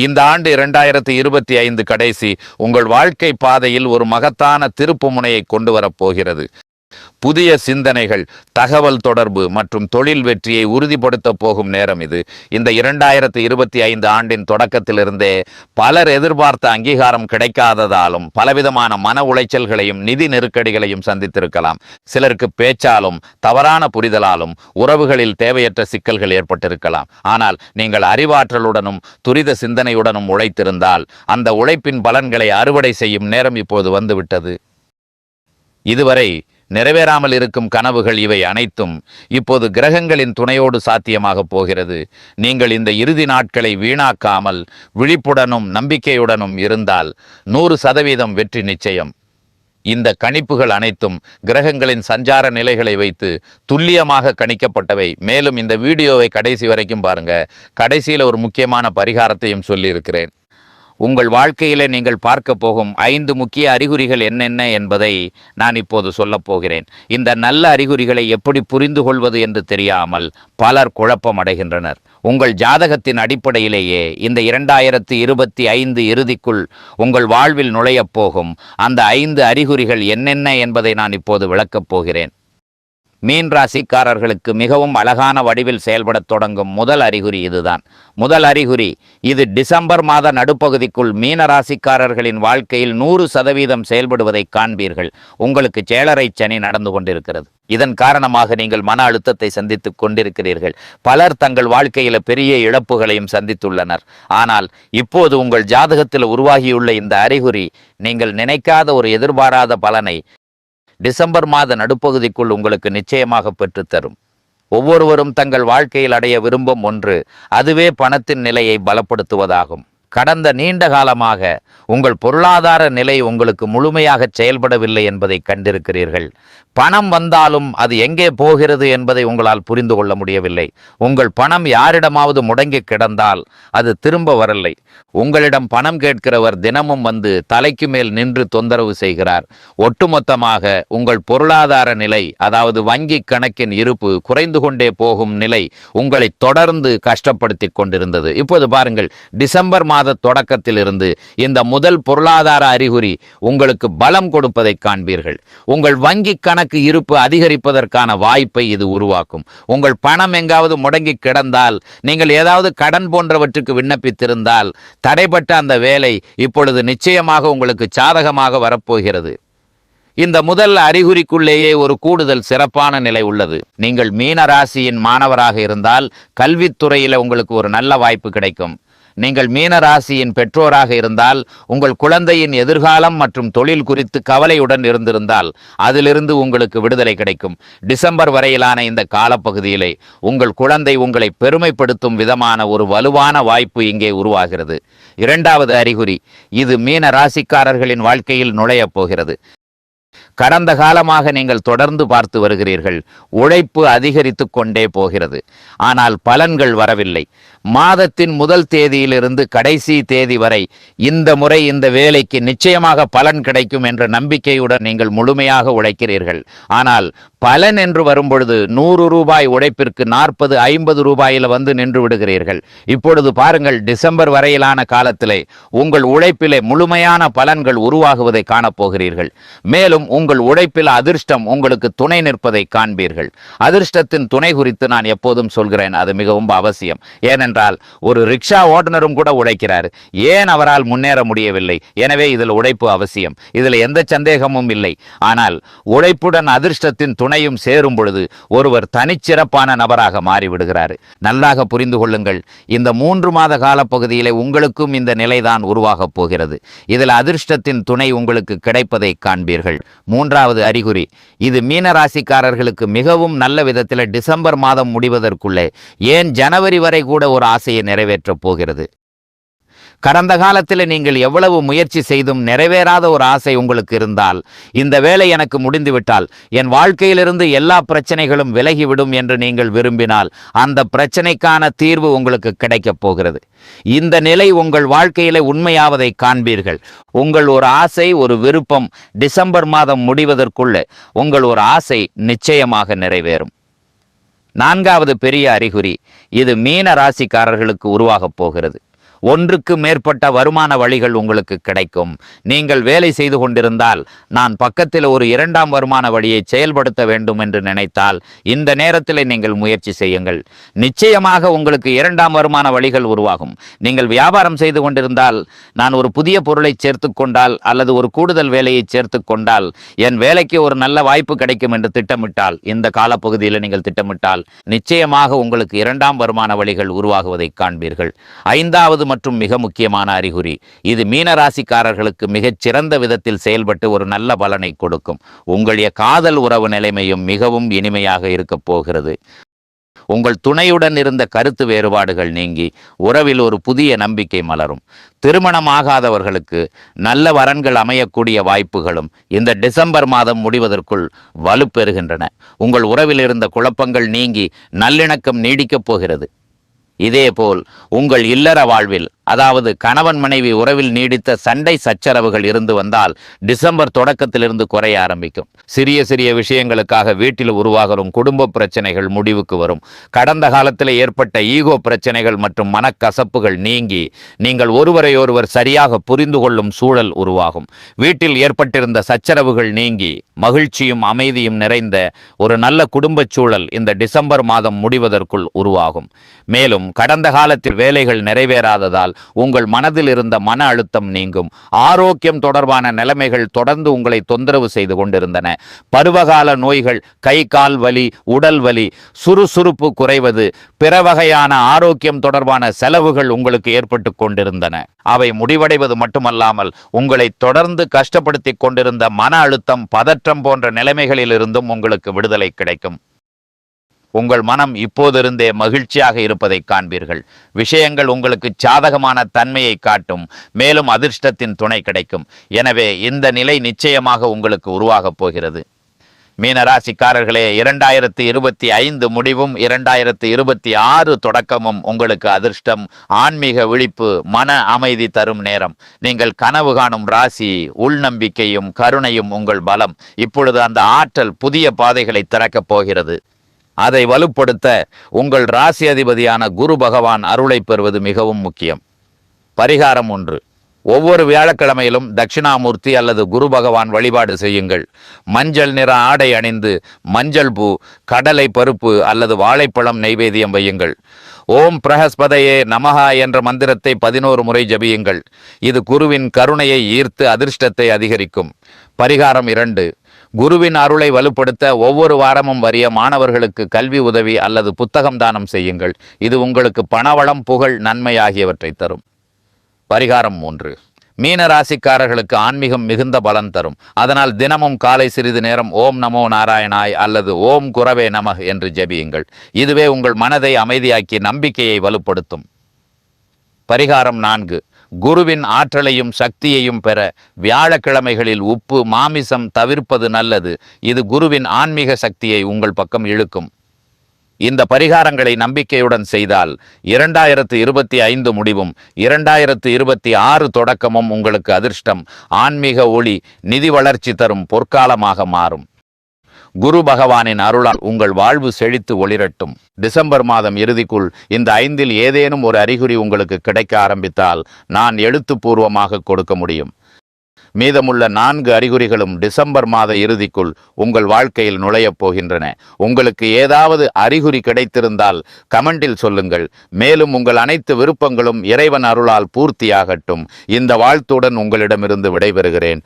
இந்த ஆண்டு இரண்டாயிரத்தி இருபத்தி ஐந்து கடைசி உங்கள் வாழ்க்கை பாதையில் ஒரு மகத்தான திருப்பு முனையை கொண்டு வரப்போகிறது புதிய சிந்தனைகள் தகவல் தொடர்பு மற்றும் தொழில் வெற்றியை உறுதிப்படுத்த போகும் நேரம் இது. இந்த இரண்டாயிரத்தி இருபத்தி ஐந்து ஆண்டின் தொடக்கத்திலிருந்தே பலர் எதிர்பார்த்த அங்கீகாரம் கிடைக்காததாலும் பலவிதமான மன உளைச்சல்களையும் நிதி நெருக்கடிகளையும் சந்தித்திருக்கலாம். சிலருக்கு பேச்சாலும் தவறான புரிதலாலும் உறவுகளில் தேவையற்ற சிக்கல்கள் ஏற்பட்டிருக்கலாம். ஆனால் நீங்கள் அறிவாற்றலுடனும் துரித சிந்தனையுடனும் உழைத்திருந்தால் அந்த உழைப்பின் பலன்களை அறுவடை செய்யும் நேரம் இப்போது வந்துவிட்டது. இதுவரை நிறைவேறாமல் இருக்கும் கனவுகள் இவை அனைத்தும் இப்போது கிரகங்களின் துணையோடு சாத்தியமாக போகிறது. நீங்கள் இந்த இறுதி நாட்களை வீணாக்காமல் விழிப்புடனும் நம்பிக்கையுடனும் இருந்தால் நூறு சதவீதம் வெற்றி நிச்சயம். இந்த கணிப்புகள் அனைத்தும் கிரகங்களின் சஞ்சார நிலைகளை வைத்து துல்லியமாக கணிக்கப்பட்டவை. மேலும் இந்த வீடியோவை கடைசி வரைக்கும் பாருங்க. கடைசியில் ஒரு முக்கியமான பரிகாரத்தையும் சொல்லியிருக்கிறேன். உங்கள் வாழ்க்கையிலே நீங்கள் பார்க்க போகும் ஐந்து முக்கிய அறிகுறிகள் என்னென்ன என்பதை நான் இப்போது சொல்லப் போகிறேன். இந்த நல்ல அறிகுறிகளை எப்படி புரிந்து கொள்வது என்று தெரியாமல் பலர் குழப்பம் அடைகின்றனர் உங்கள் ஜாதகத்தின் அடிப்படையிலேயே இந்த இரண்டாயிரத்தி இருபத்தி ஐந்து இறுதிக்குள் உங்கள் வாழ்வில் நுழையப் போகும் அந்த ஐந்து அறிகுறிகள் என்னென்ன என்பதை நான் இப்போது விளக்கப் போகிறேன். மீன் ராசிக்காரர்களுக்கு மிகவும் அழகான வடிவில் செயல்படத் தொடங்கும் முதல் அறிகுறி இதுதான். முதல் அறிகுறி இது டிசம்பர் மாத நடுப்பகுதிக்குள் மீன ராசிக்காரர்களின் வாழ்க்கையில் நூறு சதவீதம் செயல்படுவதை காண்பீர்கள். உங்களுக்கு சேலரை சனி நடந்து கொண்டிருக்கிறது. இதன் காரணமாக நீங்கள் மன அழுத்தத்தை சந்தித்துக் கொண்டிருக்கிறீர்கள். பலர் தங்கள் வாழ்க்கையில பெரிய இழப்புகளையும் சந்தித்துள்ளனர். ஆனால் இப்போது உங்கள் ஜாதகத்தில் உருவாகியுள்ள இந்த அறிகுறி நீங்கள் நினைக்காத ஒரு எதிர்பாராத பலனை டிசம்பர் மாத நடுப்பகுதிக்குள் உங்களுக்கு நிச்சயமாக பெற்றுத்தரும். ஒவ்வொருவரும் தங்கள் வாழ்க்கையில் அடைய விரும்பும் ஒன்று அதுவே பணத்தின் நிலையை பலப்படுத்துவதாகும். கடந்த நீண்ட காலமாக உங்கள் பொருளாதார நிலை உங்களுக்கு முழுமையாக செயல்படவில்லை என்பதை கண்டிருக்கிறீர்கள். பணம் வந்தாலும் அது எங்கே போகிறது என்பதை உங்களால் புரிந்து கொள்ள முடியவில்லை. உங்கள் பணம் யாரிடமாவது முடங்கி கிடந்தால் அது திரும்ப வரலை. உங்களிடம் பணம் கேட்கிறவர் தினமும் வந்து தலைக்கு மேல் நின்று தொந்தரவு செய்கிறார். ஒட்டுமொத்தமாக உங்கள் பொருளாதார நிலை அதாவது வங்கி கணக்கின் இருப்பு குறைந்து கொண்டே போகும் நிலை உங்களை தொடர்ந்து கஷ்டப்படுத்தி கொண்டிருந்தது. இப்போது பாருங்கள் டிசம்பர் மாத தொடக்கத்திலிருந்து இந்த முதல் பொருளாதார அறிகுறி உங்களுக்கு பலம் கொடுப்பதை காண்பீர்கள். உங்கள் வங்கி கணக்கு இருப்பு அதிகரிப்பதற்கான வாய்ப்பை இது உருவாக்கும். உங்கள் பணம் எங்காவது முடங்கி கிடந்தால் நீங்கள் ஏதாவது கடன் போன்றவற்றுக்கு விண்ணப்பித்திருந்தால் தடைபட்ட அந்த வேலை இப்பொழுது நிச்சயமாக உங்களுக்கு சாதகமாக வரப்போகிறது. இந்த முதல் அறிகுறிக்குள்ளேயே ஒரு கூடுதல் சிறப்பான நிலை உள்ளது. நீங்கள் மீன ராசியின் மாணவராக இருந்தால் கல்வித்துறையில் உங்களுக்கு ஒரு நல்ல வாய்ப்பு கிடைக்கும். நீங்கள் மீன ராசியின் பெற்றோராக இருந்தால் உங்கள் குழந்தையின் எதிர்காலம் மற்றும் தொழில் குறித்து கவலையுடன் இருந்திருந்தால் அதிலிருந்து உங்களுக்கு விடுதலை கிடைக்கும். டிசம்பர் வரையிலான இந்த காலப்பகுதியிலே உங்கள் குழந்தை உங்களை பெருமைப்படுத்தும் விதமான ஒரு வலுவான வாய்ப்பு இங்கே உருவாகிறது. இரண்டாவது அறிகுறி இது மீன ராசிக்காரர்களின் வாழ்க்கையில் நுழையப் போகிறது. கடந்த காலமாக நீங்கள் தொடர்ந்து பார்த்து வருகிறீர்கள். உழைப்பு அதிகரித்து கொண்டே போகிறது. ஆனால் பலன்கள் வரவில்லை. மாதத்தின் முதல் தேதியிலிருந்து கடைசி தேதி வரை இந்த முறை இந்த வேலைக்கு நிச்சயமாக பலன் கிடைக்கும் என்ற நம்பிக்கையுடன் நீங்கள் முழுமையாக உழைக்கிறீர்கள். ஆனால் பலன் என்று வரும்பொழுது நூறு ரூபாய் உழைப்பிற்கு நாற்பது ஐம்பது ரூபாயில் வந்து நின்று விடுகிறீர்கள். இப்பொழுது பாருங்கள் டிசம்பர் வரையிலான காலத்திலே உங்கள் உழைப்பிலே முழுமையான பலன்கள் உருவாகுவதை காணப்போகிறீர்கள். மேலும் உங்கள் உழைப்பில் அதிர்ஷ்டம் உங்களுக்கு துணை நிற்பதை காண்பீர்கள். அதிர்ஷ்டத்தின் துணை குறித்து நான் எப்போதும் சொல்கிறேன் அது மிகவும் அவசியம். ஏனென்றால் ஒரு ரிக்ஷா ஓட்டுநரும் கூட உழைக்கிறார். ஏன் அவரால் முன்னேற முடியவில்லை? எனவே இதில் உழைப்பு அவசியம். இதில் எந்த சந்தேகமும் இல்லை. ஆனால் உழைப்புடன் அதிர்ஷ்டத்தின் துணையும் சேரும் பொழுது ஒருவர் தனிச்சிறப்பான நபராக மாறிவிடுகிறார். நல்லாக புரிந்து கொள்ளுங்கள். இந்த மூன்று மாத காலப்பகுதியிலே உங்களுக்கும் இந்த நிலைதான் உருவாகப் போகிறது. இதில் அதிர்ஷ்டத்தின் துணை உங்களுக்கு கிடைப்பதை காண்பீர்கள். மூன்றாவது அறிகுறி. இது மீன ராசிக்காரர்களுக்கு மிகவும் நல்ல விதத்தில் டிசம்பர் மாதம் முடிவதற்குள்ளே. ஏன் ஜனவரி வரை கூட ஒரு ஆசையை நிறைவேற்றப் போகிறது. கடந்த காலத்தில் நீங்கள் எவ்வளவு முயற்சி செய்தும் நிறைவேறாத ஒரு ஆசை உங்களுக்கு இருந்தால் இந்த வேலை எனக்கு முடிந்துவிட்டால் என் வாழ்க்கையிலிருந்து எல்லா பிரச்சனைகளும் விலகிவிடும் என்று நீங்கள் விரும்பினால் அந்த பிரச்சனைக்கான தீர்வு உங்களுக்கு கிடைக்கப் போகிறது. இந்த நிலை உங்கள் வாழ்க்கையில உண்மையாவதை காண்பீர்கள். உங்கள் ஒரு ஆசை ஒரு விருப்பம் டிசம்பர் மாதம் முடிவதற்குள்ளே உங்கள் ஒரு ஆசை நிச்சயமாக நிறைவேறும். நான்காவது பெரிய அறிகுறி இது மீன ராசிக்காரர்களுக்கு உருவாகப் போகிறது. ஒன்றுக்கு மேற்பட்ட வருமான வழிகள் உங்களுக்கு கிடைக்கும். நீங்கள் வேலை செய்து கொண்டிருந்தால் நான் பக்கத்தில் ஒரு இரண்டாம் வருமான வழியை செயல்படுத்த வேண்டும் என்று நினைத்தால் இந்த நேரத்தில் நீங்கள் முயற்சி செய்யுங்கள். நிச்சயமாக உங்களுக்கு இரண்டாம் வருமான வழிகள் உருவாகும். நீங்கள் வியாபாரம் செய்து கொண்டிருந்தால் நான் ஒரு புதிய பொருளை சேர்த்து கொண்டால் அல்லது ஒரு கூடுதல் வேலையை சேர்த்து கொண்டால் என் வேலைக்கு ஒரு நல்ல வாய்ப்பு கிடைக்கும் என்று திட்டமிட்டால் இந்த காலப்பகுதியில் நீங்கள் திட்டமிட்டால் நிச்சயமாக உங்களுக்கு இரண்டாம் வருமான வழிகள் உருவாகுவதை காண்பீர்கள். ஐந்தாவது மற்றும் மிக முக்கியமான அறிகுறி. இது மீனராசிக்காரர்களுக்கு மிகச் சிறந்த விதத்தில் செயல்பட்டு ஒரு நல்ல பலனை கொடுக்கும். உங்களுடைய காதல் உறவு நிலைமையும் மிகவும் இனிமையாக இருக்கப் போகிறது. உங்கள் துணையுடன் இருந்த கருத்து வேறுபாடுகள் நீங்கி உறவில் ஒரு புதிய நம்பிக்கை மலரும். திருமணமாகாதவர்களுக்கு நல்ல வரன்கள் அமையக்கூடிய வாய்ப்புகளும் இந்த டிசம்பர் மாதம் முடிவதற்குள் வலுப்பெறுகின்றன. உங்கள் உறவில் இருந்த குழப்பங்கள் நீங்கி நல்லிணக்கம் நீடிக்கப் போகிறது. இதேபோல் உங்கள் இல்லற வாழ்வில் அதாவது கணவன் மனைவி உறவில் நீடித்த சண்டை சச்சரவுகள் இருந்து வந்தால் டிசம்பர் தொடக்கத்திலிருந்து குறைய ஆரம்பிக்கும். சிறிய சிறிய விஷயங்களுக்காக வீட்டில் உருவாகும் குடும்ப பிரச்சனைகள் முடிவுக்கு வரும். கடந்த காலத்தில் ஏற்பட்ட ஈகோ பிரச்சனைகள் மற்றும் மனக்கசப்புகள் நீங்கி நீங்கள் ஒருவரையொருவர் சரியாக புரிந்து கொள்ளும் சூழல் உருவாகும். வீட்டில் ஏற்பட்டிருந்த சச்சரவுகள் நீங்கி மகிழ்ச்சியும் அமைதியும் நிறைந்த ஒரு நல்ல குடும்பச் சூழல் இந்த டிசம்பர் மாதம் முடிவதற்குள் உருவாகும். மேலும் கடந்த காலத்தில் வேலைகள் நிறைவேறாததால் உங்கள் மனதில் இருந்த மன அழுத்தம் நீங்கும். ஆரோக்கியம் தொடர்பான நிலைமைகள் தொடர்ந்து உங்களை தொந்தரவு செய்து கொண்டிருந்தன. பருவகால நோய்கள் கை கால் வலி உடல் வலி சுறுசுறுப்பு குறைவது பிற வகையான ஆரோக்கியம் தொடர்பான செலவுகள் உங்களுக்கு ஏற்பட்டு கொண்டிருந்தன. அவை முடிவடைவது மட்டுமல்லாமல் உங்களை தொடர்ந்து கஷ்டப்படுத்தி கொண்டிருந்த மன அழுத்தம் பதற்றம் போன்ற நிலைமைகளிலிருந்தும் உங்களுக்கு விடுதலை கிடைக்கும். உங்கள் மனம் இப்போதிருந்தே மகிழ்ச்சியாக இருப்பதை காண்பீர்கள். விஷயங்கள் உங்களுக்கு சாதகமான தன்மையை காட்டும். மேலும் அதிர்ஷ்டத்தின் துணை கிடைக்கும். எனவே இந்த நிலை நிச்சயமாக உங்களுக்கு உருவாகப் போகிறது. மீனராசிக்காரர்களே இரண்டாயிரத்தி இருபத்தி ஐந்து முடிவும் இரண்டாயிரத்தி இருபத்தி ஆறு தொடக்கமும் உங்களுக்கு அதிர்ஷ்டம் ஆன்மீக விழிப்பு மன அமைதி தரும் நேரம். நீங்கள் கனவு காணும் ராசி உள்நம்பிக்கையும் கருணையும் உங்கள் பலம். இப்பொழுது அந்த ஆற்றல் புதிய பாதைகளை திறக்கப் போகிறது. அதை வலுப்படுத்த உங்கள் ராசி அதிபதியான குரு பகவான் அருளை பெறுவது மிகவும் முக்கியம். பரிகாரம் ஒன்று. ஒவ்வொரு வியாழக்கிழமையிலும் தட்சிணாமூர்த்தி அல்லது குரு பகவான் வழிபாடு செய்யுங்கள். மஞ்சள் நிற ஆடை அணிந்து மஞ்சள் பூ கடலை பருப்பு அல்லது வாழைப்பழம் நைவேத்தியம் வையுங்கள். ஓம் பிரகஸ்பதையே நமஹா என்ற மந்திரத்தை பதினோரு முறை ஜபியுங்கள். இது குருவின் கருணையை ஈர்த்து அதிர்ஷ்டத்தை அதிகரிக்கும். பரிகாரம் இரண்டு. குருவின் அருளை வலுப்படுத்த ஒவ்வொரு வாரமும் வரிய மாணவர்களுக்கு கல்வி உதவி அல்லது புத்தகம் தானம் செய்யுங்கள். இது உங்களுக்கு பணவளம் புகழ் நன்மை ஆகியவற்றை தரும். பரிகாரம் மூன்று. மீன ராசிக்காரர்களுக்கு ஆன்மீகம் மிகுந்த பலன் தரும். அதனால் தினமும் காலை சிறிது நேரம் ஓம் நமோ நாராயணாய் அல்லது ஓம் குரவே நம என்று ஜெபியுங்கள். இதுவே உங்கள் மனதை அமைதியாக்கி நம்பிக்கையை வலுப்படுத்தும். பரிகாரம் நான்கு. குருவின் ஆற்றலையும் சக்தியையும் பெற வியாழக்கிழமைகளில் உப்பு மாமிசம் தவிர்ப்பது நல்லது. இது குருவின் ஆன்மீக சக்தியை உங்கள் பக்கம் இழுக்கும். இந்த பரிகாரங்களை நம்பிக்கையுடன் செய்தால் இரண்டாயிரத்து இருபத்தி ஐந்து முடிவும் இரண்டாயிரத்து இருபத்தி ஆறு தொடக்கமும் உங்களுக்கு அதிர்ஷ்டம். ஆன்மீக ஒளி நிதி வளர்ச்சி தரும் பொற்காலமாக மாறும். குரு பகவானின் அருளால் உங்கள் வாழ்வு செழித்து ஒளிரட்டும். டிசம்பர் மாதம் இறுதிக்குள் இந்த ஐந்தில் ஏதேனும் ஒரு அறிகுறி உங்களுக்கு கிடைக்க ஆரம்பித்தால் நான் எழுத்துப்பூர்வமாக கொடுக்க முடியும். மீதமுள்ள நான்கு அறிகுறிகளும் டிசம்பர் மாத இறுதிக்குள் உங்கள் வாழ்க்கையில் நுழையப் போகின்றன. உங்களுக்கு ஏதாவது அறிகுறி கிடைத்திருந்தால் கமெண்டில் சொல்லுங்கள். மேலும் உங்கள் அனைத்து விருப்பங்களும் இறைவன் அருளால் பூர்த்தியாகட்டும். இந்த வாழ்த்துடன் உங்களிடமிருந்து விடைபெறுகிறேன்.